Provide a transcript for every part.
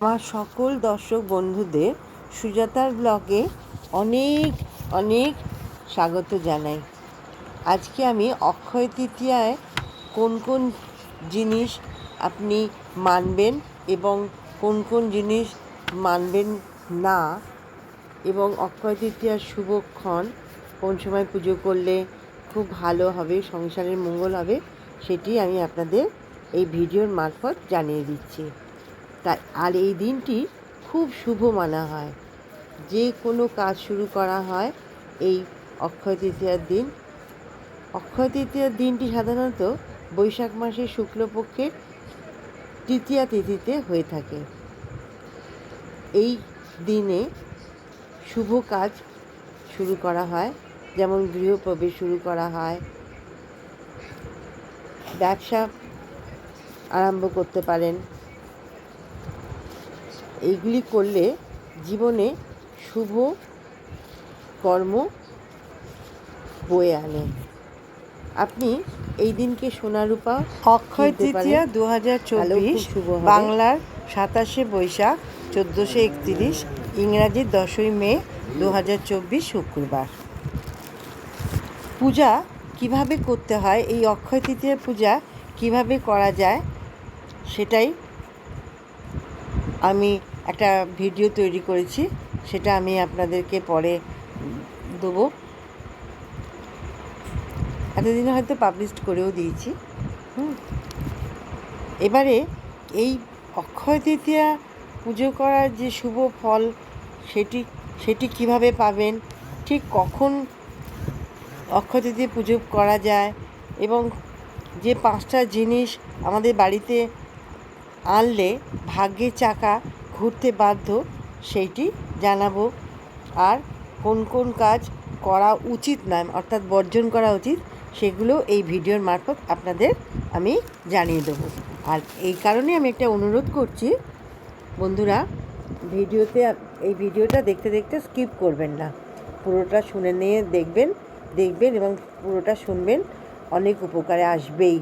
আমার সকল দর্শক বন্ধুদের সুজাতার ব্লগে অনেক অনেক স্বাগত জানাই। আজকে আমি অক্ষয় তৃতীয়ায় কোন কোন জিনিস আপনি মানবেন এবং কোন কোন জিনিস মানবেন না এবং অক্ষয় তৃতীয়ার শুভক্ষণ কোন সময় পুজো করলে খুব ভালো হবে, সংসারের মঙ্গল হবে, সেটি আমি আপনাদের এই ভিডিওর মারফত জানিয়ে দিচ্ছি। তাই আর এই দিনটি খুব শুভ মানা হয়। যে কোনো কাজ শুরু করা হয় এই অক্ষয় তৃতীয়ার দিন। অক্ষয় তৃতীয়ার দিনটি সাধারণত বৈশাখ মাসের শুক্লপক্ষের তৃতীয়া তিথিতে হয়ে থাকে। এই দিনে শুভ কাজ শুরু করা হয়, যেমন গৃহপ্রবেশ শুরু করা হয়, ব্যবসা আরম্ভ করতে পারেন এইগুলি করলে জীবনে শুভ কর্ম বয়ে আনে। আপনি এই দিনকে সোনারূপা অক্ষয় তৃতীয়া দু হাজার চব্বিশ শুভ বাংলার সাতাশে বৈশাখ চোদ্দোশো একত্রিশ ইংরাজির দশই মে দু হাজার চব্বিশ শুক্রবার। পূজা কীভাবে করতে হয় এই অক্ষয় তৃতীয়া পূজা কীভাবে করা যায় সেটাই আমি একটা ভিডিও তৈরি করেছি, সেটা আমি আপনাদেরকে পরে দেবো। এতদিনে হয়তো পাবলিশ করেও দিয়েছি। হুম। এবারে এই অক্ষয় তৃতীয়া পুজো করার যে শুভ ফল, সেটি সেটি কীভাবে পাবেন, ঠিক কখন অক্ষয় তৃতীয় পুজো করা যায়, এবং যে পাঁচটা জিনিস আমাদের বাড়িতে আনলে, ভাগ্যের চাকা ঘুরতে বাধ্য, সেইটি জানাব। আর কোন কোন কাজ করা উচিত নয় অর্থাৎ বর্জন করা উচিত, সেগুলো এই ভিডিওর মারফত আপনাদের আমি জানিয়ে দেবো। আর এই কারণে আমি একটা অনুরোধ করছি, বন্ধুরা, ভিডিওতে এই ভিডিওটা দেখতে দেখতে স্কিপ করবেন না। পুরোটা শুনে নিয়ে দেখবেন দেখবেন এবং পুরোটা শুনবেন, অনেক উপকারে আসবেই।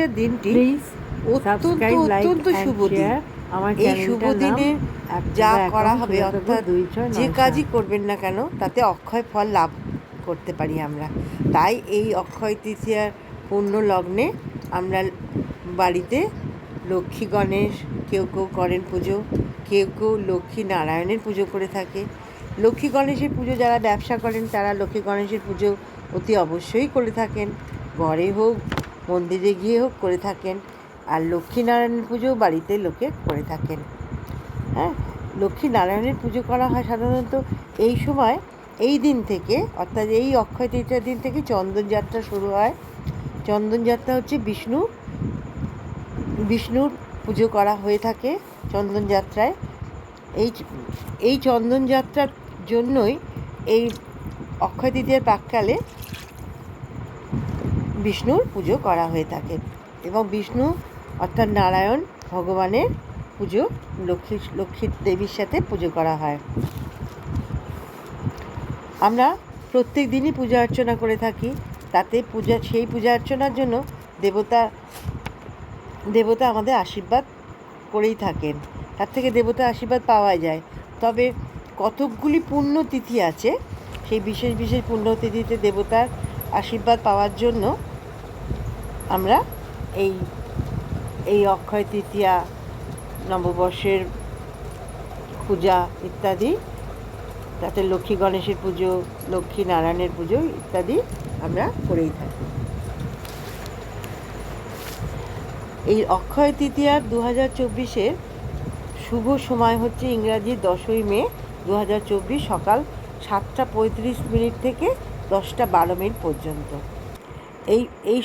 তৃতীয় দিনটি অত্যন্ত অত্যন্ত শুভ দিন। এই শুভ দিনে যা করা হবে অর্থাৎ যে কাজই করবেন না কেন তাতে অক্ষয় ফল লাভ করতে পারি আমরা। তাই এই অক্ষয় তৃতীয়ার পূর্ণ লগ্নে আমরা বাড়িতে লক্ষ্মী গণেশ কেউ কেউ করেন পুজো কেউ কেউ লক্ষ্মী নারায়ণের পুজো করে থাকে। লক্ষ্মী গণেশের পুজো যারা ব্যবসা করেন তারা লক্ষ্মী গণেশের পুজো অতি অবশ্যই করে থাকেন। ঘরে হোক মন্দিরে গিয়ে হোক করে থাকেন। আর লক্ষ্মীনারায়ণের পুজো বাড়িতে লোকে করে থাকেন। হ্যাঁ লক্ষ্মী নারায়ণের পুজো করা হয় সাধারণত এই সময়, এই দিন থেকে, অর্থাৎ এই অক্ষয় তৃতীয়ার দিন থেকে চন্দনযাত্রা শুরু হয়। চন্দনযাত্রা হচ্ছে বিষ্ণু, বিষ্ণুর পুজো করা হয়ে থাকে চন্দনযাত্রায় এই এই চন্দনযাত্রার জন্যই এই অক্ষয় তৃতীয়ার প্রাককালে বিষ্ণুর পুজো করা হয়ে থাকে এবং বিষ্ণু অর্থাৎ নারায়ণ ভগবানের পুজো লক্ষ্মী লক্ষ্মী দেবীর সাথে পুজো করা হয়। আমরা প্রত্যেক দিনই পূজা অর্চনা করে থাকি, তাতে পূজা, সেই পূজা অর্চনার জন্য দেবতা দেবতা আমাদের আশীর্বাদ করেই থাকেন। তার থেকে দেবতা আশীর্বাদ পাওয়া যায়। তবে কতকগুলি পুণ্যতিথি আছে, সেই বিশেষ বিশেষ পুণ্যতিথিতে দেবতার আশীর্বাদ পাওয়ার জন্য আমরা এই এই অক্ষয় তৃতীয়া নববর্ষের পূজা ইত্যাদি, তাতে লক্ষ্মী গণেশের পুজো, লক্ষ্মী নারায়ণের পুজো ইত্যাদি আমরা করেই থাকি। এই অক্ষয় তৃতীয়ার দু হাজার চব্বিশের শুভ সময় হচ্ছে ইংরাজি দশই মে দু হাজার চব্বিশ সকাল সাতটা পঁয়ত্রিশ মিনিট থেকে দশটা বারো মিনিট পর্যন্ত। এই এই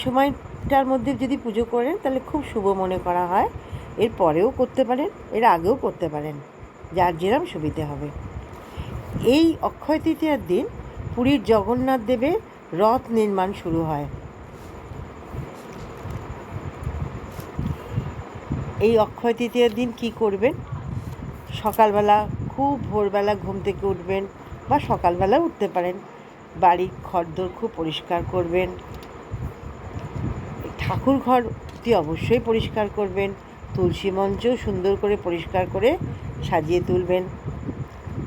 সময়টার মধ্যে যদি পুজো করেন, তাহলে খুব শুভ মনে করা হয়। এর পরেও করতে পারেন, এর আগেও করতে পারেন। যার যেরম সুবিধে হবে। এই অক্ষয় তৃতীয়ার দিন পুরীর জগন্নাথ দেবের রথ নির্মাণ শুরু হয়। এই অক্ষয় তৃতীয়ার দিন কি করবেন? সকালবেলা, খুব ভোরবেলা ঘুম থেকে উঠবেন বা সকালবেলা উঠতে পারেন। বাড়ির ঘরদোর খুব পরিষ্কার করবেন। ঠাকুর ঘর অতি অবশ্যই পরিষ্কার করবেন। তুলসী মঞ্চও সুন্দর করে পরিষ্কার করে সাজিয়ে তুলবেন।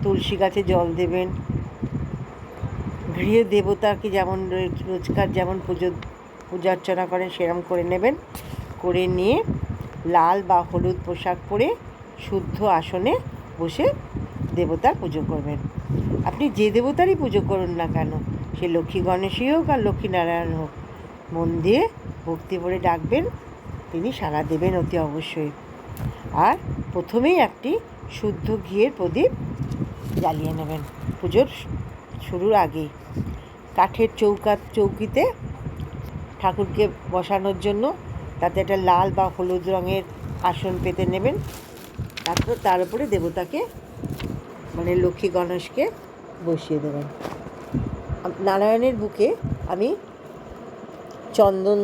তুলসী গাছে জল দেবেন। গৃহ দেবতাকে যেমন রোজ- রোজকার যেমন পুজো, পূজা অর্চনা করেন, সেরম করে নেবেন। করে নিয়ে লাল বা হলুদ পোশাক পরে শুদ্ধ আসনে বসে দেবতার পুজো করবেন। আপনি যে দেবতারই পুজো করুন না কেন, সে লক্ষ্মী গণেশই হোক আর লক্ষ্মী নারায়ণ হোক, মন দিয়ে ভক্তি ভরে ডাকবেন, তিনি সাড়া দেবেন অতি অবশ্যই। আর প্রথমেই একটি শুদ্ধ ঘিয়ের প্রদীপ জ্বালিয়ে নেবেন। পুজোর শুরুর আগেই। কাঠের চৌকা, চৌকিতে ঠাকুরকে বসানোর জন্য তাতে একটা লাল বা হলুদ রঙের আসন পেতে নেবেন। তারপর তার উপরে দেবতাকে মানে লক্ষ্মী গণেশকে বসিয়ে দেবেন। নারায়ণের বুকে আমি চন্দন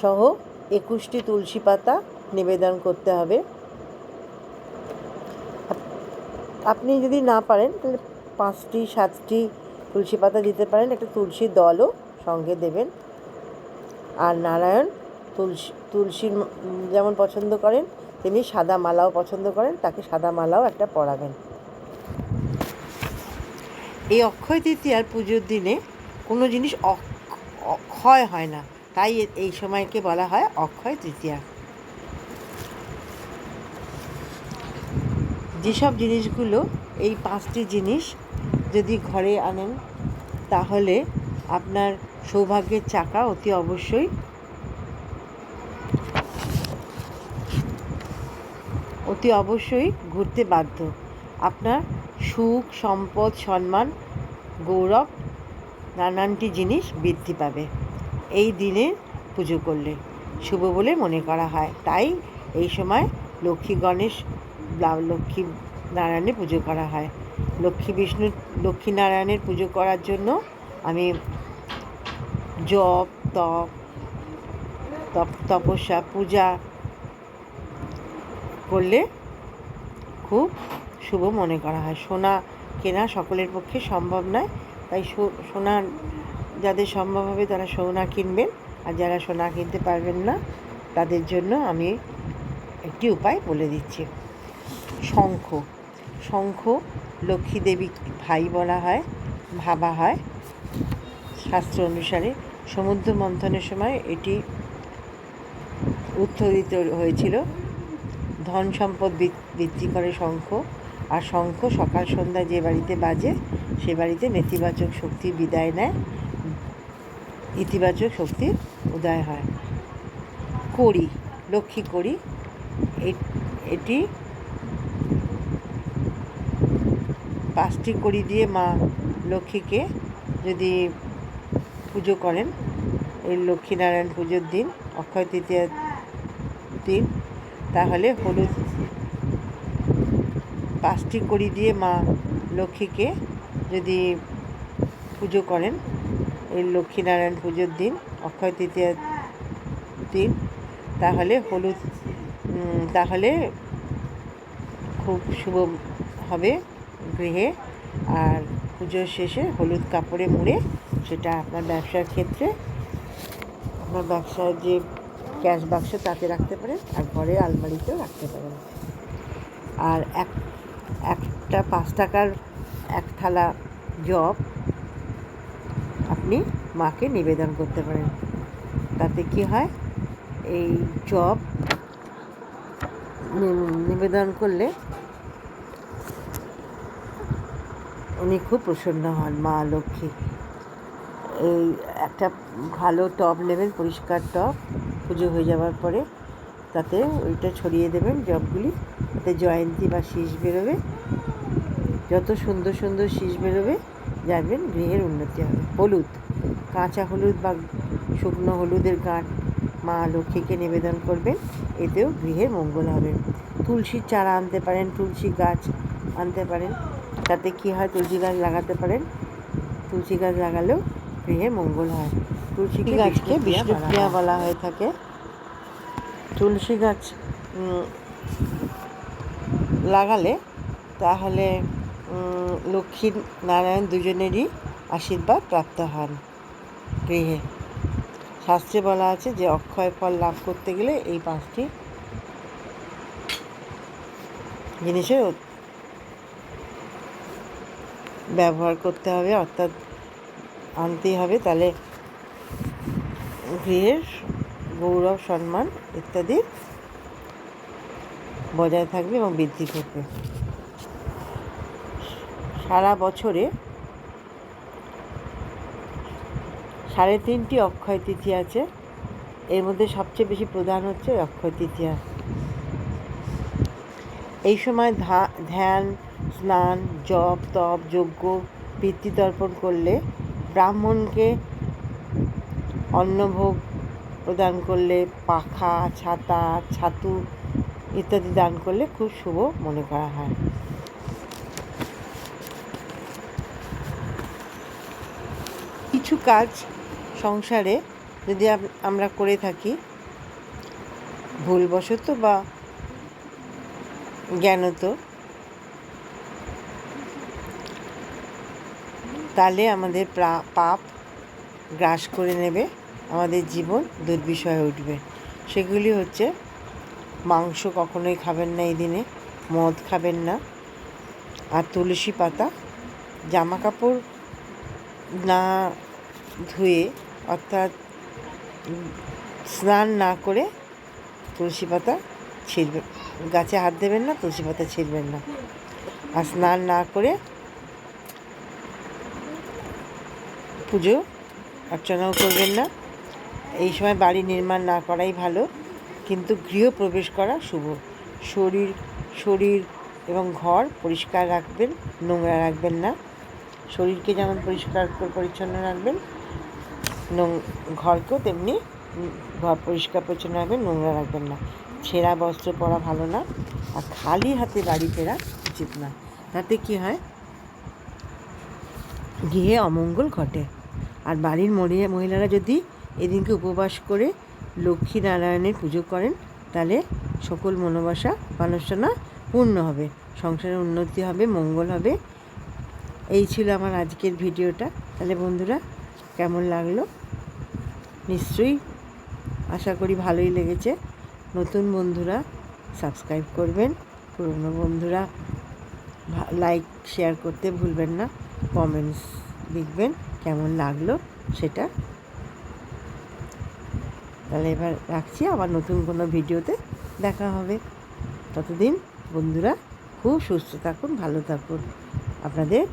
সহ একুশটি তুলসী পাতা নিবেদন করতে হবে। আপনি যদি না পারেন, তাহলে পাঁচটি, সাতটি তুলসী পাতা দিতে পারেন, একটা তুলসী দলও সঙ্গে দেবেন। আর নারায়ণ তুলসী, তুলসীর যেমন পছন্দ করেন তিনি সাদা মালাও পছন্দ করেন, তাকে সাদা মালাও একটা পরাবেন। এই অক্ষয় তৃতীয়ার পুজোর দিনে কোনো জিনিস অক- অক্ষয় হয় না। তাই এই সময়কে বলা হয় অক্ষয় তৃতীয়া। যেসব জিনিসগুলো, এই পাঁচটি জিনিস যদি ঘরে আনেন, তাহলে আপনার সৌভাগ্যের চাকা অতি অবশ্যই অতি অবশ্যই ঘুরতে বাধ্য। আপনার সুখ, সম্পদ, সম্মান, গৌরব, নানানটি জিনিস বৃদ্ধি পাবে। এই দিনে পুজো করলে শুভ বলে মনে করা হয়। তাই এই সময় লক্ষ্মী গণেশ লক্ষ্মী নারায়ণের পুজো করা হয়। লক্ষ্মী বিষ্ণু, লক্ষ্মী নারায়ণের পুজো করার জন্য আমি জপ, তপ তপ, তপস্যা, পূজা করলে খুব শুভ মনে করা হয়। সোনা কেনা সকলের পক্ষে সম্ভব নয়, তাই সোনা যাদের সম্ভব হবে তারা সোনা কিনবেন, আর যারা সোনা কিনতে পারবেন না, তাদের জন্য আমি একটি উপায় বলে দিচ্ছি। শঙ্খ। শঙ্খ লক্ষ্মী দেবী ভাই বলা হয়, ভাবা হয়। শাস্ত্র অনুসারে সমুদ্র মন্থনের সময় এটি উত্থিত হয়েছিল। ধন সম্পদ বৃদ্ধি করে শঙ্খ, আর শঙ্খ সকাল সন্ধ্যা যে বাড়িতে বাজে, সে বাড়িতে নেতিবাচক শক্তি বিদায় নেয়। ইতিবাচক শক্তির উদয় হয়। কড়ি, লক্ষ্মী এ- এটি পাঁচটি কড়ি দিয়ে মা লক্ষ্মীকে যদি পুজো করেন, এই লক্ষ্মীনারায়ণ পুজোর দিন, অক্ষয় তৃতীয়ার দিন, তাহলে হলুদ পাঁচটি কড়ি দিয়ে মা লক্ষ্মীকে যদি পুজো করেন এই লক্ষ্মীনারায়ণ পুজোর দিন, অক্ষয় তৃতীয়ার দিন, তাহলে হলুদ তাহলে খুব শুভ হবে গৃহে। আর পুজোর শেষে হলুদ কাপড়ে মুড়ে সেটা আপনার ব্যবসার ক্ষেত্রে, আপনার ব্যবসার যে ক্যাশ বাক্স তাতে রাখতে পারেন আর ঘরে আলমারিতেও রাখতে পারেন। আর এক, একটা পাঁচ টাকার এক থালা জব আপনি মাকে নিবেদন করতে পারেন। তাতে কি হয়? এই জব নিবেদন করলে উনি খুব প্রসন্ন হন, মা লক্ষ্মী। এই একটা ভালো টব নেবেন, পরিষ্কার টব, পুজো হয়ে যাওয়ার পরে তাতে ওইটা ছড়িয়ে দেবেন জবগুলি। তাতে জয়ন্তী বা শীষ বেরোবে। যত সুন্দর সুন্দর শীষ বেরোবে জানবেন গৃহের উন্নতি হবে। হলুদ কাঁচা হলুদ বা শুকনো হলুদের গাঁট মা লক্ষ্মীকে নিবেদন করবেন এতেও গৃহের মঙ্গল হবে। তুলসীর চারা আনতে পারেন তুলসী গাছ আনতে পারেন তাতে কী হয় তুলসী গাছ লাগাতে পারেন তুলসী গাছ লাগালেও গৃহে মঙ্গল হয়। তুলসী গাছকে বিষ্ণুপ্রিয়া বলা হয়ে। থাকে। তুলসী গাছ লাগালে তাহলে লক্ষ্মী নারায়ণ দুজনেরই আশীর্বাদ প্রাপ্ত হন গৃহে। শাস্ত্রে বলা আছে যে, অক্ষয় ফল লাভ করতে গেলে এই পাঁচটি জিনিসের ব্যবহার করতে হবে, অর্থাৎ আনতেই হবে। তাহলে গৃহের গৌরব, সম্মান ইত্যাদি বজায় থাকবে এবং বৃদ্ধি করবে সারা বছরে সাড়ে তিনটি অক্ষয় তিথি আছে। এর মধ্যে সবচেয়ে বেশি প্রধান হচ্ছে অক্ষয় তৃতীয়া এই সময় ধ্যান, স্নান, জপ, তপ, যজ্ঞ পিতৃতর্পণ করলে ব্রাহ্মণকে অন্নভোগ প্রদান করলে পাখা, ছাতা, ছাতু ইত্যাদি দান করলে খুব শুভ মনে করা হয়। কিছু কাজ সংসারে যদি আমরা করে থাকি, ভুলবশত বা জ্ঞানত, তাহলে আমাদের পাপ গ্রাস করে নেবে, আমাদের জীবন দুর্বিষয় উঠবে। সেগুলি হচ্ছে, মাংস কখনোই খাবেন না এই দিনে, মদ খাবেন না, আর তুলসী পাতা জামা কাপড় না ধুয়ে অর্থাৎ স্নান না করে তুলসী পাতা ছিঁড়বে গাছে হাত দেবেন না, তুলসী পাতা ছিঁড়বেন না। আর স্নান না করে পুজো অর্চনাও করবেন না। এই সময় বাড়ি নির্মাণ না করাই ভালো, কিন্তু গৃহ প্রবেশ করা শুভ। শরীর শরীর এবং ঘর পরিষ্কার রাখবেন, নোংরা রাখবেন না। শরীরকে যেমন পরিষ্কার পরিচ্ছন্ন রাখবেন ঘরকেও তেমনি ঘর পরিষ্কার পরিচ্ছন্ন রাখবেন নোংরা রাখবেন না। ছেঁড়া বস্ত্র পরা ভালো না, আর খালি হাতে বাড়ি ফেরা উচিত না। তাতে কি হয়? গৃহে অমঙ্গল ঘটে। আর বাড়ির মহিলা মহিলারা যদি এদিনকে উপবাস করে লক্ষ্মী নারায়ণের পুজো করেন, তাহলে সকল মনোবাসা মানুষনা পূর্ণ হবে, সংসারের উন্নতি হবে, মঙ্গল হবে। এই ছিল আমার আজকের ভিডিওটা। তাহলে বন্ধুরা, কেমন লাগল? নিশ্চয়ই আশা করি ভালোই লেগেছে। নতুন বন্ধুরা সাবস্ক্রাইব করবেন। পুরনো বন্ধুরা লাইক শেয়ার করতে ভুলবেন না। কমেন্টস লিখবেন কেমন লাগল সেটা। তাহলে এবার রাখছি, আবার নতুন কোনো ভিডিওতে দেখা হবে। ততদিন বন্ধুরা, খুব সুস্থ থাকুন, ভালো থাকুন। আপনাদের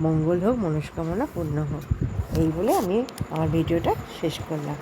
মঙ্গল হোক, মনস্কামনা পূর্ণ হোক। এই বলে আমি আমার ভিডিওটা শেষ করলাম।